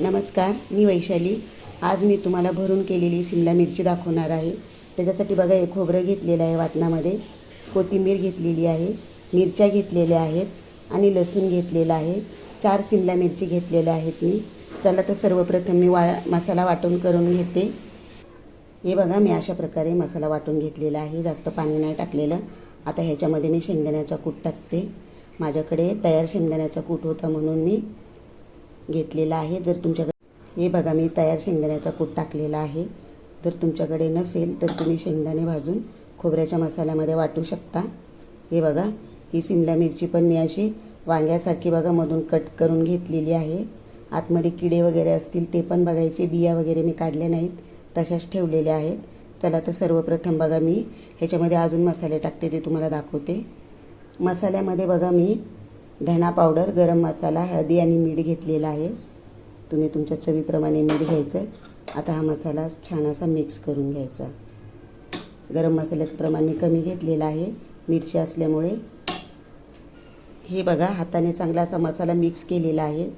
नमस्कार मी वैशाली. आज मी तुम्हाला भरून केलेली सिमला मिरची दाखवणार आहे. त्याच्यासाठी बघा एक खोबरं घेतलेलं आहे वाटणामध्ये. कोथिंबीर घेतलेली आहे मिरच्या घेतलेल्या आहेत आणि लसूण घेतलेलं आहे. चार सिमला मिरची घेतलेल्या आहेत मी. चला तर सर्वप्रथम मी वा मसाला वाटून करून घेते. हे बघा मी अशा प्रकारे मसाला वाटून घेतलेला आहे. जास्त पाणी नाही टाकलेलं. आता ह्याच्यामध्ये मी शेंगदाण्याचा कूट टाकते. माझ्याकडे तयार शेंगदाण्याचा कूट होता म्हणून मी घेतलेला आहे. जर तुमच्याकडे हे बघा मी तयार शेंगदाण्याचा कूट टाकलेला आहे. जर तुमच्याकडे नसेल तर तुम्ही शेंगदाणे भाजून खोबऱ्याच्या मसाल्यामध्ये वाटू शकता. हे बघा ही सिमला मिरची पण मी अशी वांग्यासारखी बघा मधून कट करून घेतलेली आहे. आतमध्ये किडे वगैरे असतील ते पण बघायचे. बिया वगैरे मी काढल्या नाहीत. तशाच ठेवलेल्या आहेत. चला तर सर्वप्रथम बघा मी ह्याच्यामध्ये अजून मसाले टाकते ते तुम्हाला दाखवते. मसाल्यामध्ये बघा मी धना पावडर गरम मसाला हळदी आणि मीठ घेतलेला आहे. तुम्ही तुमच्या चवीप्रमाणे मीठ घ्यायचं. आता हा मसाला छान असा मिक्स करून घ्यायचा. गरम मसाल्याचं प्रमाण मी कमी घेतलेलं आहे. मिरची असल्यामुळे हे बघा हाताने चांगला असा मसाला मिक्स केलेला आहे.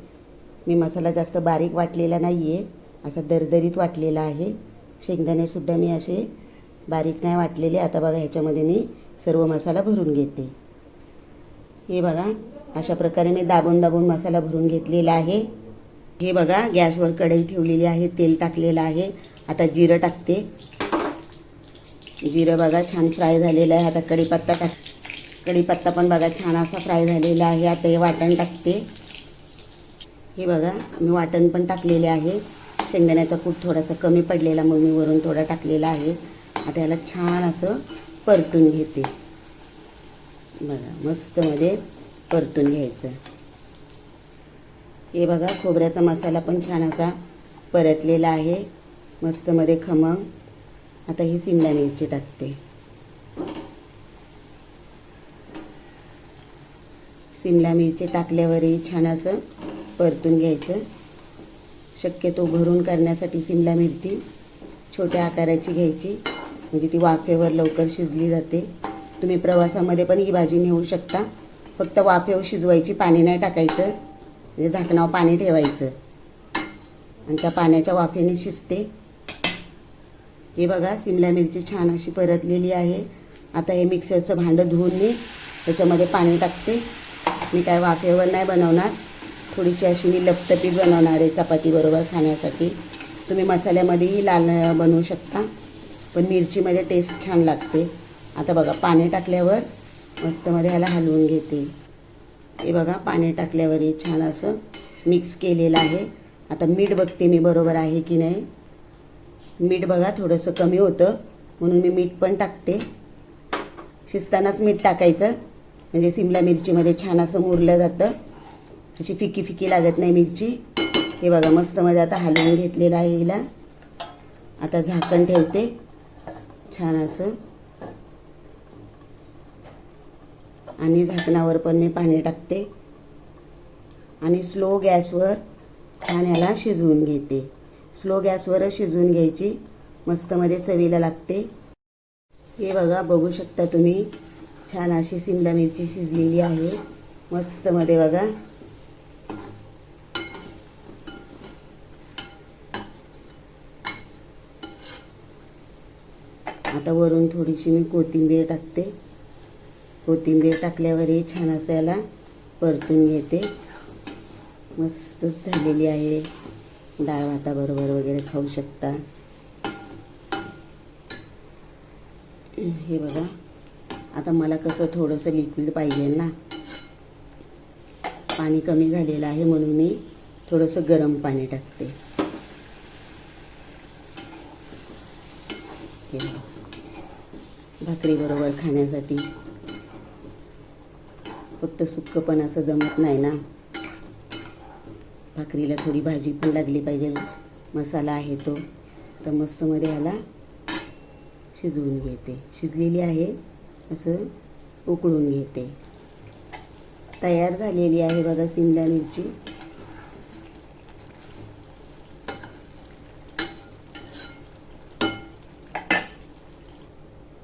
मी मसाला जास्त बारीक वाटलेला नाही आहे असा दरदरीत वाटलेला आहे. शेंगदाणेसुद्धा मी असे बारीक नाही वाटलेले. आता बघा ह्याच्यामध्ये मी सर्व मसाला भरून घेते. हे बघा अशा प्रकारे मी दाबून दाबून मसाला भरून घेतलेला आहे. हे बघा गॅसवर कढई ठेवलेली आहे तेल टाकलेलं आहे. आता जिरं टाकते. जिरं बघा छान फ्राय झालेलं आहे. आता कढीपत्ता टाक कढीपत्ता पण बघा छान असा फ्राय झालेला आहे. आता हे वाटण टाकते. हे बघा मी वाटण पण टाकलेले आहे. शेंगदाण्याचा कूट थोडासा कमी पडलेला मग मी वरून थोडा टाकलेला आहे. आता याला छान असं परतून घेते. बघा मस्तमध्ये परतून घ्यायचं. हे बघा खोबऱ्याचा मसाला पण छान असा परतलेला आहे. मस्तमध्ये खमंग. आता ही सिमला मिरची टाकते. सिमला मिरची टाकल्यावरही छान असं परतून घ्यायचं. शक्यतो भरून करण्यासाठी सिमला मिरची छोट्या आकाराची घ्यायची. म्हणजे ती वाफेवर लवकर शिजली जाते. तुम्ही प्रवासामध्ये पण ही भाजी नेऊ शकता. फक्त वाफेवर शिजवायची पाणी नाही टाकायचं. म्हणजे झाकणावर पाणी ठेवायचं. आणि त्या पाण्याच्या वाफेने शिजते. हे बघा सिमला मिरची छान अशी परतलेली आहे. आता हे मिक्सरचं भांडं धुवून मी त्याच्यामध्ये पाणी टाकते. मी काय वाफेवर नाही बनवणार. थोडीशी अशी मी लपतपीत बनवणार आहे चपातीबरोबर खाण्यासाठी. तुम्ही मसाल्यामध्येही लाल बनवू शकता. पण मिरचीमध्ये टेस्ट छान लागते. आता बघा पाणी टाकल्यावर मस्तमध्ये ह्याला हलवून घेते. हे बघा पाणी टाकल्यावरही छान असं मिक्स केलेलं आहे. आता मीठ बघते मी बरोबर आहे की नाही. मीठ बघा थोडंसं कमी होतं. म्हणून मी मीठ पण टाकते. शिजतानाच मीठ टाकायचं. म्हणजे सिमला मिरचीमध्ये छान असं मुरलं जातं. अशी फिकी फिकी लागत नाही मिरची. हे बघा मस्तमध्ये आता हलवून घेतलेलं आहे हिला. आता झाकण ठेवते. छान असं. आणि झाकणावर पण मी पाणी टाकते. आणि स्लो गॅसवर छान याला शिजवून घेते. स्लो गॅसवरच शिजवून घ्यायची. मस्तमध्ये चवीला लागते. हे बघा बघू शकता तुम्ही. छान अशी सिमला मिरची शिजलेली आहे. मस्तमध्ये बघा. आता वरून थोडीशी मी कोथिंबीर टाकते. कोथिंबीर टाकल्यावरही छान असं याला परतून घेते. मस्तच झालेली आहे. डाळ भाताबरोबर वगैरे खाऊ शकता. हे बघा. आता मला कसं थोडंसं लिक्विड पाहिजे ना. पाणी कमी झालेलं आहे म्हणून मी थोडंसं गरम पाणी टाकते. हे भाकरीबरोबर खाण्यासाठी. फक्त सुक्क पण असं जमत नाही ना. भाकरीला थोडी भाजी पण लागली पाहिजे. मसाला आहे तो. तर मस्तमध्ये ह्याला शिजवून घेते. शिजलेली आहे. असं उकळून घेते. तयार झालेली आहे बघा सिमला मिरची.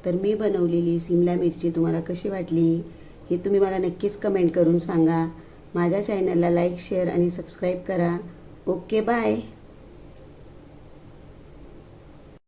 तर मी बनवलेली सिमला मिरची तुम्हाला कशी वाटली? हे तुम्ही मला नक्कीच कमेंट करून सांगा. माझ्या चॅनलला लाईक शेअर आणि सबस्क्राईब करा. Okay bye